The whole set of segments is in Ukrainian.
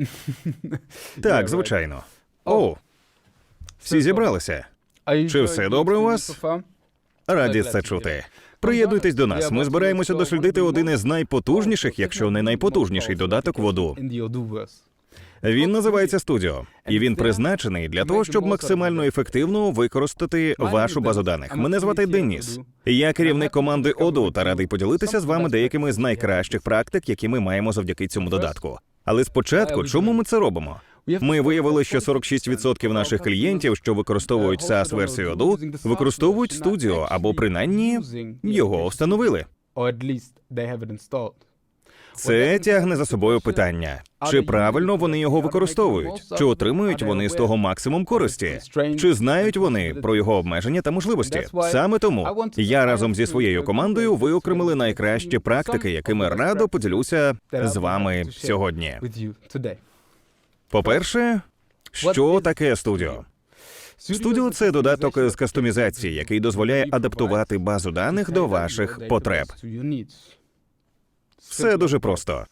Так, звичайно. О, всі зібралися. Чи все добре у вас? Раді це чути. Приєднуйтесь до нас. Ми збираємося дослідити один із найпотужніших, якщо не найпотужніший додаток в Оду. Він називається Studio, і він призначений для того, щоб максимально ефективно використати вашу базу даних. Мене звати Деніс. Я керівник команди Оду та радий поділитися з вами деякими з найкращих практик, які ми маємо завдяки цьому додатку. Але спочатку, чому ми це робимо? Ми виявили, що 46% наших клієнтів, що використовують SaaS версію Оду, використовують студіо або принаймні його встановили. Це тягне за собою питання: чи правильно вони його використовують, чи отримують вони з того максимум користі, чи знають вони про його обмеження та можливості? Саме тому я разом зі своєю командою виокремили найкращі практики, якими радо поділюся з вами сьогодні. По-перше, що таке студіо? Студіо це додаток з кастомізації, який дозволяє адаптувати базу даних до ваших потреб. Все дуже просто.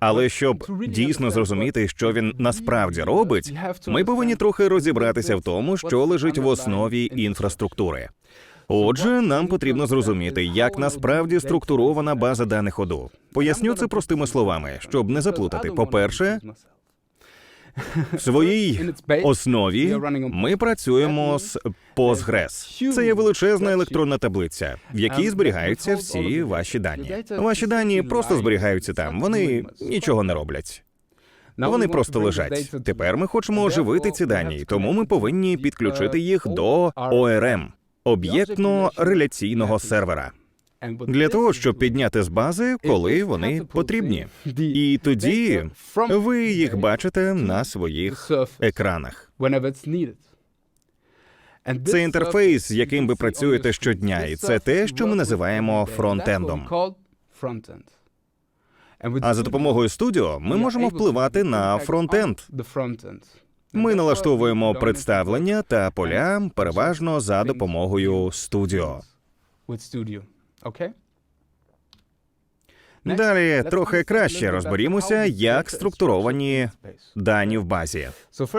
Але щоб дійсно зрозуміти, що він насправді робить, ми повинні трохи розібратися в тому, що лежить в основі інфраструктури. Отже, нам потрібно зрозуміти, як насправді структурована база даних Оду. Поясню це простими словами, щоб не заплутати. По-перше, в своїй основі ми працюємо з Postgres. Це є величезна електронна таблиця, в якій зберігаються всі ваші дані. Ваші дані просто зберігаються там. Вони нічого не роблять. Вони просто лежать. Тепер ми хочемо оживити ці дані, тому ми повинні підключити їх до ОРМ об'єктно-реляційного сервера. Для того, щоб підняти з бази, коли вони потрібні. І тоді ви їх бачите на своїх екранах. Це інтерфейс, з яким ви працюєте щодня, і це те, що ми називаємо фронтендом. А за допомогою студіо ми можемо впливати на фронтенд. Ми налаштовуємо представлення та поля переважно за допомогою студіо. Далі трохи краще розберімося, як структуровані дані в базі.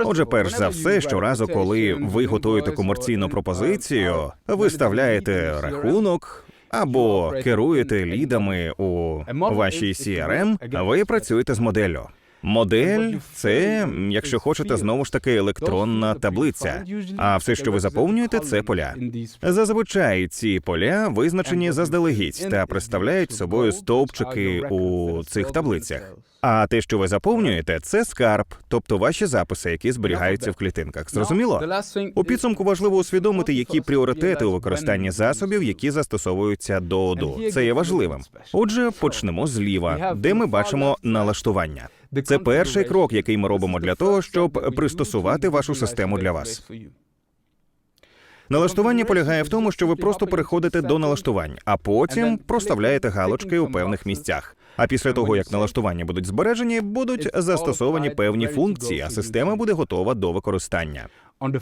Отже, перш за все, щоразу, коли ви готуєте комерційну пропозицію, виставляєте рахунок. Або керуєте лідами у вашій CRM, ви працюєте з моделлю. Модель це, якщо хочете, знову ж таки електронна таблиця. А все, що ви заповнюєте, це поля. Зазвичай ці поля визначені заздалегідь та представляють собою стовпчики у цих таблицях. А те, що ви заповнюєте, це скарб, тобто ваші записи, які зберігаються в клітинках. Зрозуміло? У підсумку важливо усвідомити, які пріоритети у використанні засобів, які застосовуються до ОДУ. Це є важливим. Отже, почнемо зліва, де ми бачимо налаштування. Це перший крок, який ми робимо для того, щоб пристосувати вашу систему для вас. Налаштування полягає в тому, що ви просто переходите до налаштувань, а потім проставляєте галочки у певних місцях. А після того, як налаштування будуть збережені, будуть застосовані певні функції, а система буде готова до використання.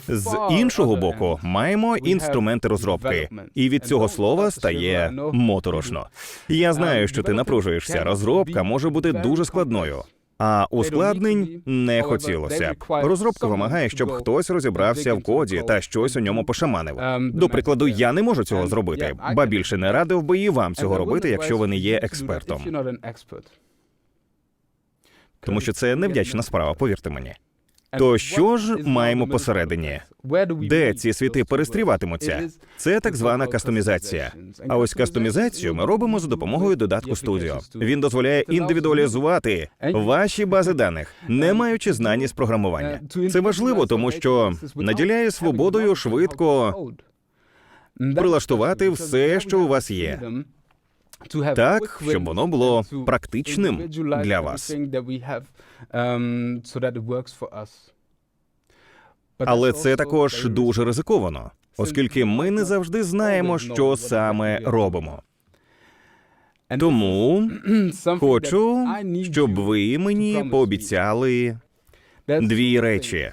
З іншого боку, маємо інструменти розробки, і від цього слова стає моторошно. Я знаю, що ти напружуєшся. Розробка може бути дуже складною. А ускладнень не хотілося б. Розробка вимагає, щоб хтось розібрався в коді та щось у ньому пошаманив. До прикладу, я не можу цього зробити, ба більше не радив би і вам цього робити, якщо ви не є експертом. Тому що це невдячна справа, повірте мені. То що ж маємо посередині? Де ці світи перестріватимуться? Це так звана кастомізація. А ось кастомізацію ми робимо за допомогою додатку Studio. Він дозволяє індивідуалізувати ваші бази даних, не маючи знань з програмування. Це важливо, тому що наділяє свободою швидко прилаштувати все, що у вас є. Так, щоб воно було практичним для вас. Але це також дуже ризиковано, оскільки ми не завжди знаємо, що саме робимо. Тому хочу, щоб ви мені пообіцяли дві речі,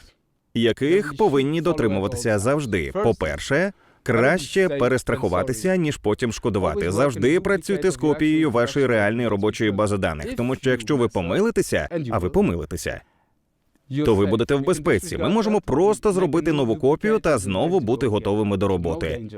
яких повинні дотримуватися завжди. По-перше, краще перестрахуватися, ніж потім шкодувати. Завжди працюйте з копією вашої реальної робочої бази даних, тому що якщо ви помилитеся, а ви помилитеся, то ви будете в безпеці. Ми можемо просто зробити нову копію та знову бути готовими до роботи.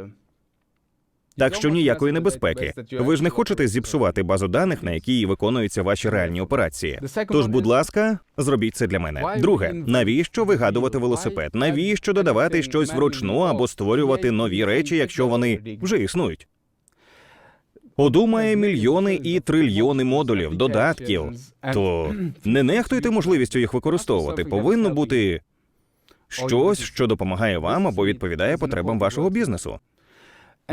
Так що ніякої небезпеки. Ви ж не хочете зіпсувати базу даних, на якій виконуються ваші реальні операції. Тож, будь ласка, зробіть це для мене. Друге, навіщо вигадувати велосипед? Навіщо додавати щось вручну або створювати нові речі, якщо вони вже існують? Одумає мільйони і трильйони модулів, додатків. То не нехтуйте можливістю їх використовувати. Повинно бути щось, що допомагає вам або відповідає потребам вашого бізнесу.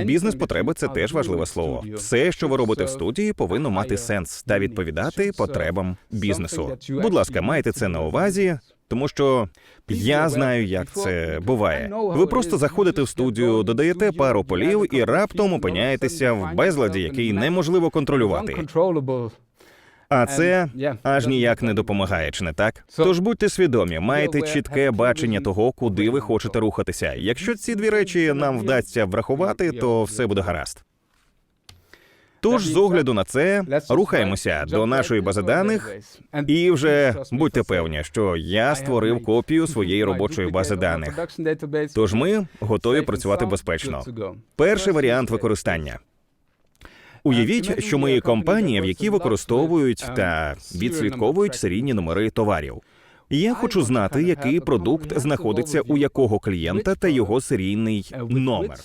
Бізнес-потреби це теж важливе слово. Все, що ви робите в студії, повинно мати сенс та відповідати потребам бізнесу. Будь ласка, майте це на увазі, тому що я знаю, як це буває. Ви просто заходите в студію, додаєте пару полів і раптом опиняєтеся в безладі, який неможливо контролювати. А це аж ніяк не допомагає, чи не так? Тож будьте свідомі, маєте чітке бачення того, куди ви хочете рухатися. Якщо ці дві речі нам вдасться врахувати, то все буде гаразд. Тож, з огляду на це, рухаємося до нашої бази даних, і вже будьте певні, що я створив копію своєї робочої бази даних. Тож ми готові працювати безпечно. Перший варіант використання. Уявіть, що ми компанія, в якій використовують та відслідковують серійні номери товарів. Я хочу знати, який продукт знаходиться у якого клієнта та його серійний номер.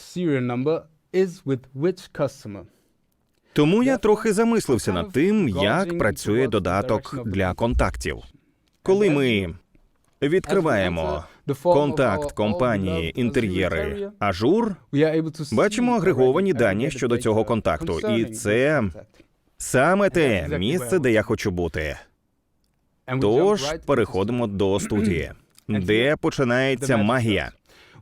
Тому я трохи замислився над тим, як працює додаток для контактів. Коли ми відкриваємо контакт компанії інтер'єри. Ажур, бачимо агреговані дані щодо цього контакту, і це саме те місце, де я хочу бути. Тож переходимо до студії, де починається магія.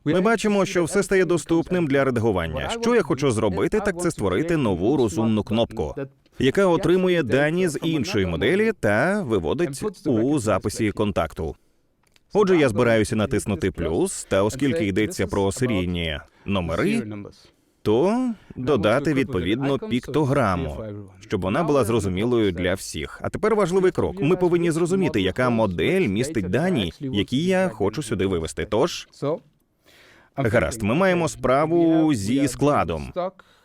Ми бачимо, що все стає доступним для редагування. Що я хочу зробити, так це створити нову розумну кнопку, яка отримує дані з іншої моделі та виводить у записі контакту. Отже, я збираюся натиснути плюс, та оскільки йдеться про серійні номери, то додати відповідно піктограму, щоб вона була зрозумілою для всіх. А тепер важливий крок. Ми повинні зрозуміти, яка модель містить дані, які я хочу сюди вивести. Тож гаразд, ми маємо справу зі складом.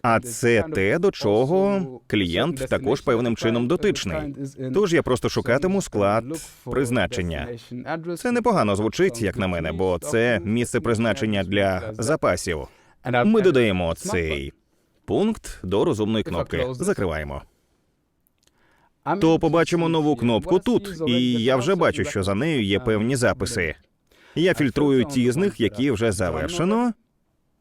А це те, до чого клієнт також певним чином дотичний. Тож я просто шукатиму склад призначення. Це непогано звучить, як на мене, бо це місце призначення для запасів. Ми додаємо цей пункт до розумної кнопки. Закриваємо. То побачимо нову кнопку тут, і я вже бачу, що за нею є певні записи. Я фільтрую ті з них, які вже завершено,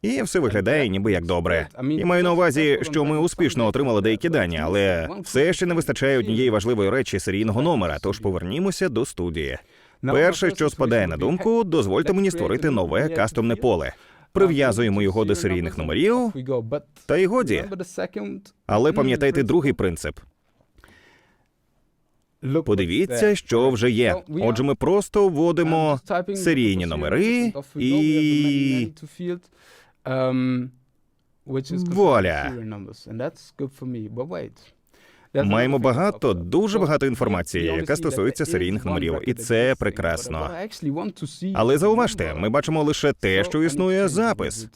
і все виглядає ніби як добре. І маю на увазі, що ми успішно отримали деякі дані, але все ще не вистачає однієї важливої речі серійного номера. Тож повернімося до студії. Перше, що спадає на думку, дозвольте мені створити нове кастомне поле. Прив'язуємо його до серійних номерів, та й годі. Але пам'ятайте другий принцип. Подивіться, що вже є. Отже, ми просто вводимо серійні номери і um, which is voila. serial numbers, and that's good for me. But wait, Маємо багато, дуже багато інформації, яка стосується серійних номерів, і це прекрасно. Але зауважте, ми бачимо лише те, що існує запис.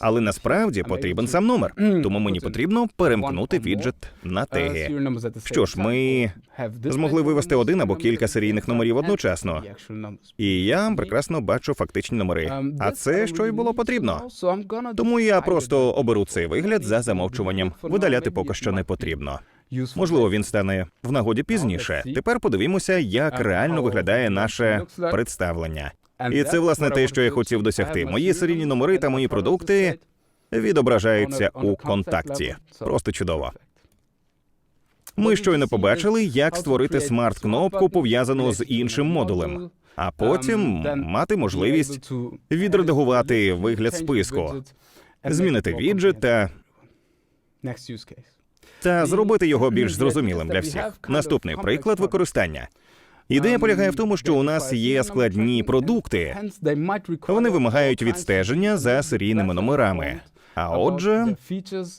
Але насправді потрібен сам номер, тому мені потрібно перемкнути віджит на теги. Що ж, ми змогли вивести один або кілька серійних номерів одночасно. І я прекрасно бачу фактичні номери. А це що й було потрібно. Тому я просто оберу цей вигляд за замовчуванням. Видаляти поки що не потрібно. Можливо, він стане в нагоді пізніше. Тепер подивімося, як реально виглядає наше представлення. І це власне те, що я хотів досягти. Мої серійні номери та мої продукти відображаються у контакті. Просто чудово. Ми щойно побачили, як створити смарт-кнопку, пов'язану з іншим модулем, а потім мати можливість відредагувати вигляд списку, змінити віджит та та зробити його більш зрозумілим для всіх. Наступний приклад використання. Ідея полягає в тому, що у нас є складні продукти. Вони вимагають відстеження за серійними номерами. А отже,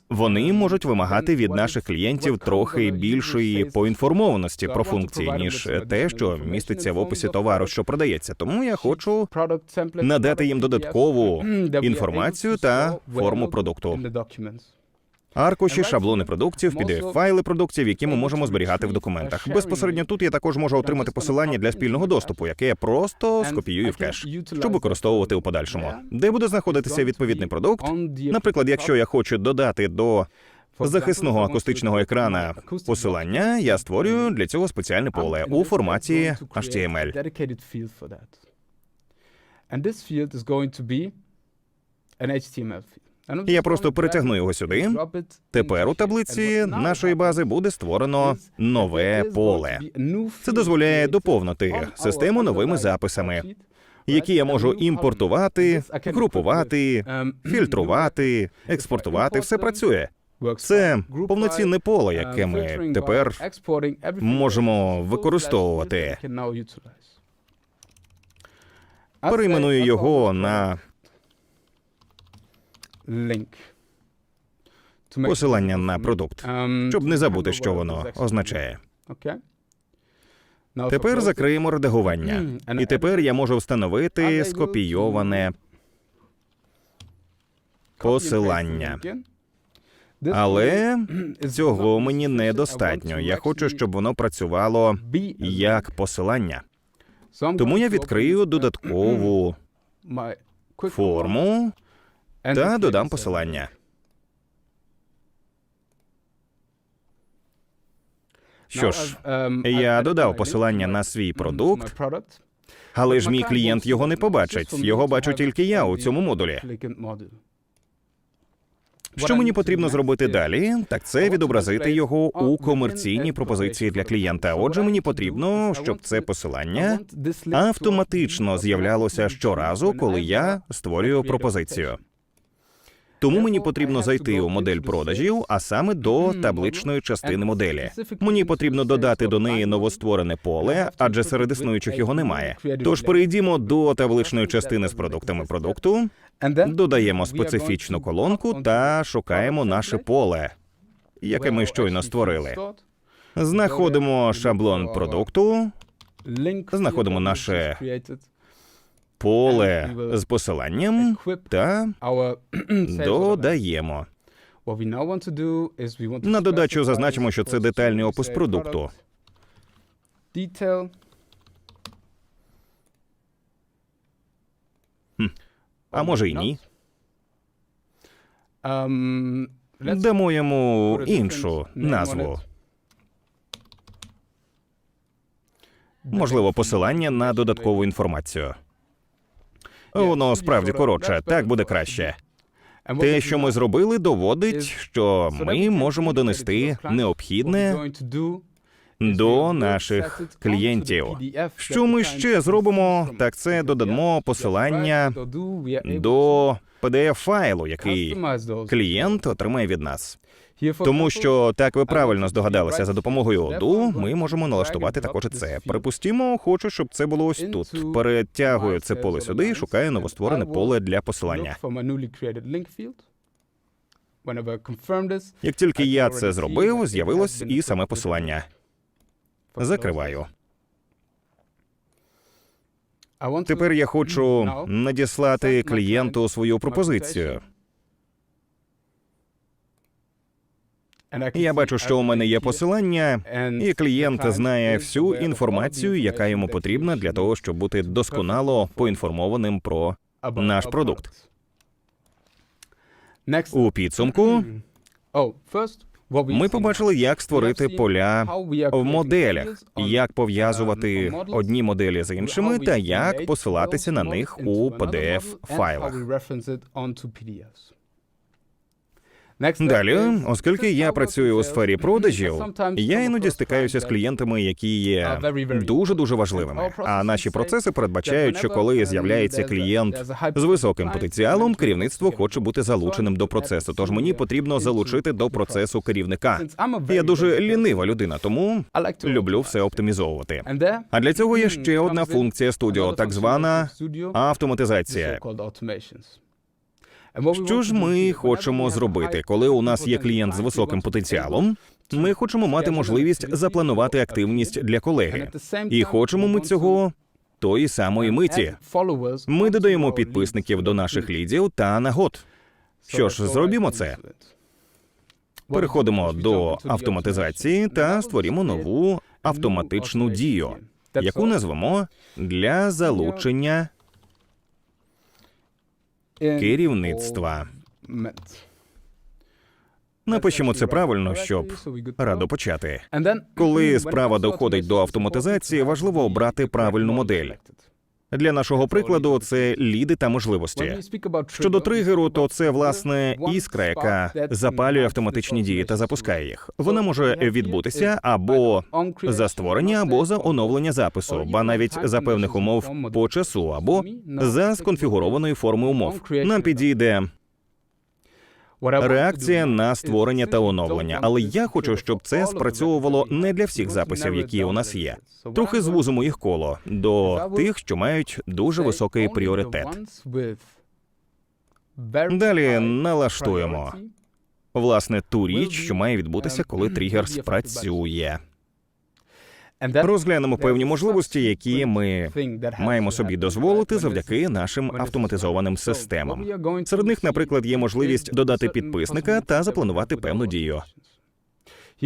вони можуть вимагати від наших клієнтів трохи більшої поінформованості про функції, ніж те, що міститься в описі товару, що продається. Тому я хочу надати їм додаткову інформацію та форму продукту. Аркуші, шаблони продуктів, pdf файли продуктів, які ми можемо зберігати в документах. Безпосередньо тут я також можу отримати посилання для спільного доступу, яке я просто скопіюю в кеш, щоб використовувати у подальшому, де буде знаходитися відповідний продукт. Наприклад, якщо я хочу додати до захисного акустичного екрана посилання, я створюю для цього спеціальне поле у форматі HTML. And this field is going to be an HTML field. Я просто перетягну його сюди. Тепер у таблиці нашої бази буде створено нове поле. Це дозволяє доповнити систему новими записами, які я можу імпортувати, групувати, um, фільтрувати, експортувати. Все працює. Це повноцінне поле, um, яке ми тепер можемо використовувати. перейменую його на link. To make it посилання на продукт, Um, щоб не забути, що воно означає. Тепер закриємо редагування. І тепер я можу встановити скопійоване посилання. Але цього мені недостатньо. Я хочу, щоб воно працювало як посилання. Тому я відкрию додаткову форму та додам посилання. Що ж, я додав посилання на свій продукт, але ж мій клієнт його не побачить. Його бачу тільки я у цьому модулі. Що мені потрібно зробити далі, так це відобразити його у комерційній пропозиції для клієнта. Отже, мені потрібно, щоб це посилання автоматично з'являлося щоразу, коли я створюю пропозицію. Тому мені потрібно зайти у модель продажів, а саме до табличної частини моделі. Мені потрібно додати до неї новостворене поле, адже серед існуючих його немає. Тож перейдімо до табличної частини з продуктами продукту, додаємо специфічну колонку та шукаємо наше поле, яке ми щойно створили. Знаходимо шаблон продукту, знаходимо наше поле з посиланням та додаємо. На додачу зазначимо, що це детальний опис продукту. А може й ні. Um, Дамо йому іншу назву. Можливо, посилання на додаткову інформацію. Воно справді коротше, так буде краще. Те, що ми зробили, доводить, що ми можемо донести необхідне до наших клієнтів. Що ми ще зробимо, так це додамо посилання до pdf файлу, який клієнт отримає від нас. Тому що так ви правильно здогадалися, за допомогою оду ми можемо налаштувати також і це. Припустімо, хочу, щоб це було ось тут. Перетягую це поле сюди і шукаю новостворене поле для посилання. Як тільки я це зробив, з'явилось і саме посилання. Закриваю. Тепер я хочу надіслати клієнту свою пропозицію. Я бачу, що у мене є посилання, і клієнт знає всю інформацію, яка йому потрібна для того, щоб бути досконало поінформованим про наш продукт. У підсумку. Oh, what we Ми побачили, як створити поля в моделях, як пов'язувати одні моделі з іншими, та як посилатися на них у pdf файлах. Далі, оскільки я працюю у сфері продажів, я іноді стикаюся з клієнтами, які є дуже дуже важливими. А наші процеси передбачають, що коли з'являється клієнт з високим потенціалом, керівництво хоче бути залученим до процесу. Тож мені потрібно залучити до процесу керівника. Я дуже лінива людина, тому люблю все оптимізовувати. А для цього є mm, ще одна функція студіо, так звана автоматизація. Що ж ми хочемо зробити, коли у нас є клієнт з високим потенціалом? Ми хочемо мати можливість запланувати активність для колеги. І хочемо ми цього тої самої миті. Ми додаємо підписників до наших лідів та нагод. Що ж, зробімо це. Переходимо до автоматизації та створімо нову автоматичну дію, яку назвемо для залучення керівництва. Напишімо це правильно, щоб радо почати. Коли справа доходить до автоматизації, важливо обрати правильну модель. Для нашого прикладу це ліди та можливості. Щодо тригеру, то це власне іскра, яка запалює автоматичні дії та запускає їх. Вона може відбутися або за створення, або за оновлення запису, ба навіть за певних умов по часу, або за сконфігурованої форми умов. Нам підійде реакція на створення та оновлення. Але я хочу, щоб це спрацьовувало не для всіх записів, які у нас є. Трохи звузимо їх коло до тих, що мають дуже високий пріоритет. Далі налаштуємо власне ту річ, що має відбутися, коли тригер спрацює. Розглянемо певні можливості, які ми маємо собі дозволити завдяки нашим автоматизованим системам. Серед них, наприклад, є можливість додати підписника та запланувати певну дію.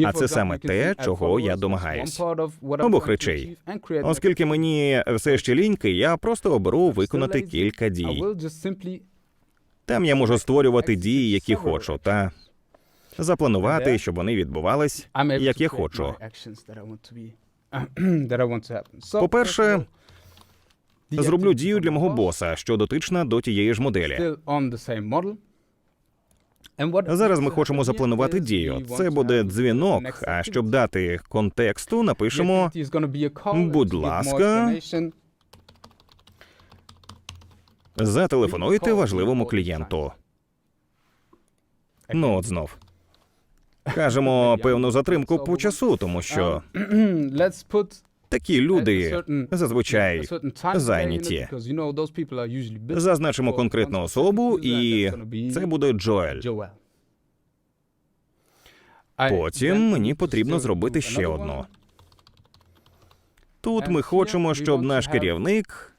А це саме те, чого я домагаюсь. Обох речей. Оскільки мені все ще ліньки, я просто оберу виконати кілька дій. Там я можу створювати дії, які хочу, та запланувати, щоб вони відбувались, як я хочу. По-перше, Зроблю дію для мого боса, що дотична до тієї ж моделі. Зараз ми хочемо запланувати дію. Це буде дзвінок. А щоб дати контексту, напишемо «Будь ласка, зателефонуйте важливому клієнту. Ну, от знов. Кажемо певну затримку по часу, тому що такі люди зазвичай зайняті. Зазначимо конкретну особу, і це буде Джоель. Потім мені потрібно зробити ще одну. Тут ми хочемо, щоб наш керівник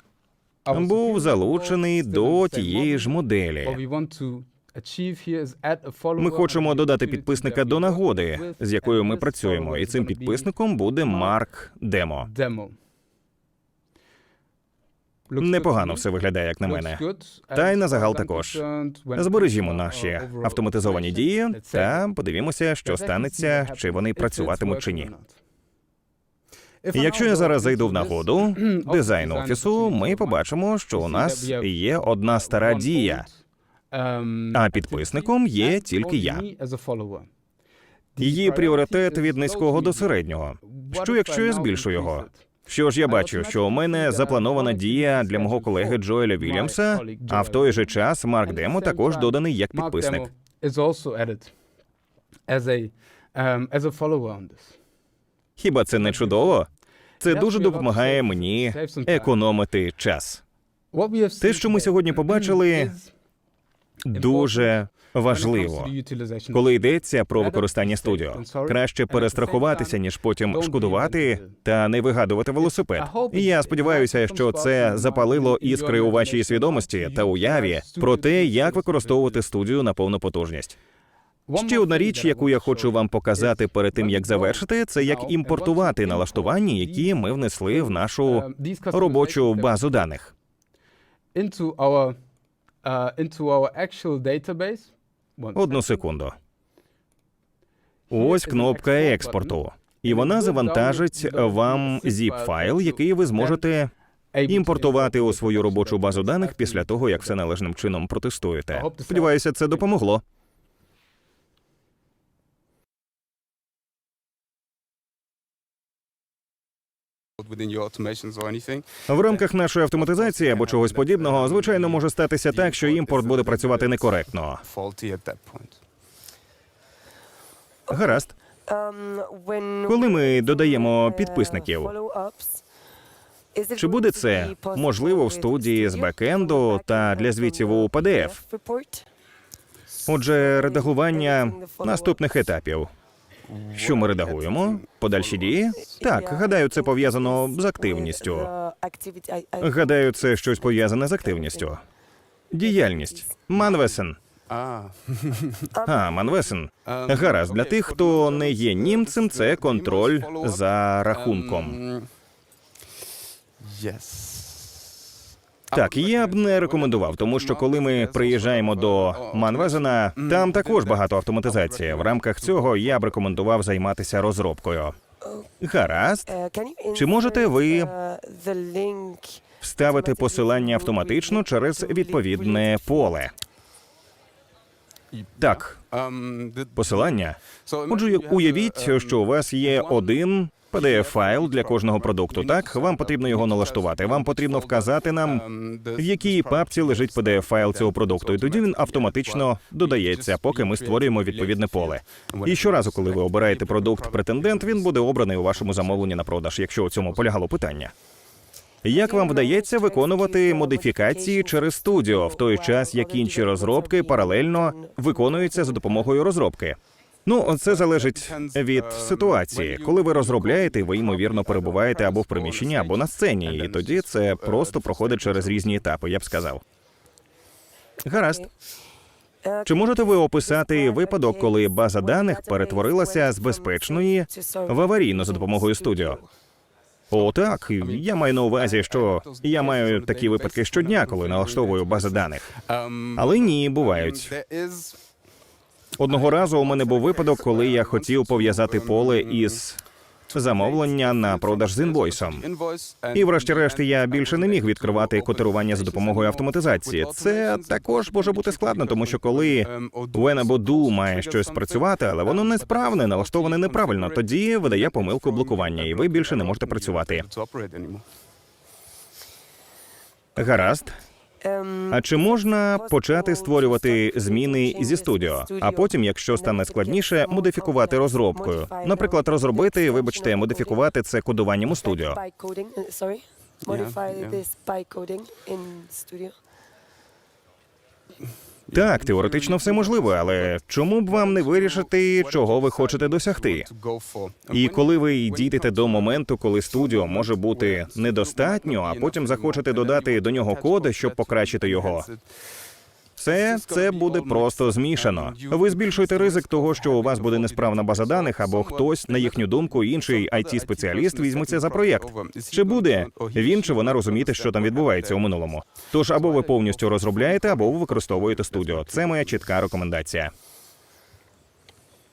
був залучений до тієї ж моделі. Ми хочемо додати підписника до нагоди, з якою ми працюємо, і цим підписником буде Марк Демо. Непогано все виглядає, як на мене. Та й на загал також. Збережімо наші автоматизовані дії та подивімося, що станеться, чи вони працюватимуть чи ні. Якщо я зараз зайду в нагоду дизайн офісу, ми побачимо, що у нас є одна стара дія, а підписником є тільки я. Її пріоритет від низького до середнього. Що якщо я збільшу його? Що ж я бачу, що у мене запланована дія для мого колеги Джоеля Вільямса, а в той же час Марк Демо також доданий як підписник. Хіба це не чудово? Це дуже допомагає мені економити час. Те, що ми сьогодні побачили, дуже важливо. Коли йдеться про використання студіо, краще перестрахуватися, ніж потім шкодувати та не вигадувати велосипед. Я сподіваюся, що це запалило іскри у вашій свідомості та уяві про те, як використовувати студію на повну потужність. Ще одна річ, яку я хочу вам показати перед тим, як завершити, це як імпортувати налаштування, які ми внесли в нашу робочу базу даних. Одну секунду. Ось кнопка експорту, і вона завантажить вам zip файл який ви зможете імпортувати у свою робочу базу даних після того, як все належним чином протестуєте. Сподіваюся, це допомогло. В рамках нашої автоматизації або чогось подібного, звичайно, може статися так, що імпорт буде працювати некоректно. Гаразд. Коли ми додаємо підписників, Чи буде це можливо в студії з бекенду та для звітів у PDF? Отже, редагування наступних етапів. Що ми редагуємо? Подальші дії? Так, гадаю, це пов'язано з активністю. Гадаю, це щось пов'язане з активністю. Діяльність. Манвесен. А, Манвесен. Гаразд, для тих, хто не є німцем, це контроль за рахунком. Yes. Так, я б не рекомендував, тому що коли ми приїжджаємо до Манвезена, там також багато автоматизації. В рамках цього я б рекомендував займатися розробкою. Гаразд, Чи можете ви вставити посилання автоматично через відповідне поле. Так, посилання. Отже, уявіть, що у вас є один PDF-файл для кожного продукту. Так, вам потрібно його налаштувати. Вам потрібно вказати нам, в якій папці лежить PDF-файл цього продукту, і тоді він автоматично додається, поки ми створюємо відповідне поле. І щоразу, коли ви обираєте продукт претендент, він буде обраний у вашому замовленні на продаж, якщо у цьому полягало питання. Як вам вдається виконувати модифікації через студіо в той час, як інші розробки паралельно виконуються за допомогою розробки? Ну, це залежить від ситуації. Коли ви розробляєте, ви ймовірно перебуваєте або в приміщенні, або на сцені, і тоді це просто проходить через різні етапи, я б сказав. Гаразд. Чи можете ви описати випадок, коли база даних перетворилася з безпечної в аварійну за допомогою студіо? О, так. Я маю на увазі, що я маю такі випадки щодня, коли налаштовую бази даних. Але ні, бувають. Одного разу у мене був випадок, коли я хотів пов'язати поле із замовлення на продаж з інвойсом. І врешті-решт я більше не міг відкривати котирування за допомогою автоматизації. Це також може бути складно, тому що коли When або do має щось працювати, але воно несправне, налаштоване неправильно, тоді видає помилку блокування, і ви більше не можете працювати. Гаразд. А чи можна почати створювати зміни зі студіо, а потім, якщо стане складніше, модифікувати розробкою? Наприклад, розробити, вибачте, модифікувати це кодуванням у студіо. Так, теоретично все можливо, але чому б вам не вирішити, чого ви хочете досягти? І коли ви дійдете до моменту, коли студіо може бути недостатньо, а потім захочете додати до нього коди, щоб покращити його. Все це буде просто змішано. Ви збільшуєте ризик того, що у вас буде несправна база даних, або хтось, на їхню думку, інший it спеціаліст візьметься за проєкт. Чи буде він чи вона розуміти, що там відбувається у минулому? Тож або ви повністю розробляєте, або ви використовуєте студіо. Це моя чітка рекомендація.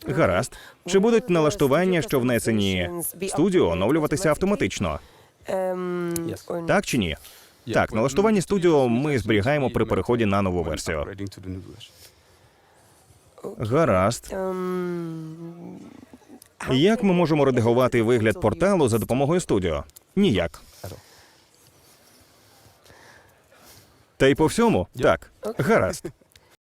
Гаразд. Чи будуть налаштування, що внесені студіо, оновлюватися автоматично? Так чи ні? Так, налаштування студіо ми зберігаємо при переході на нову версію. Гаразд. Як ми можемо редагувати вигляд порталу за допомогою студіо? Ніяк. Та й по всьому? Так. Гаразд.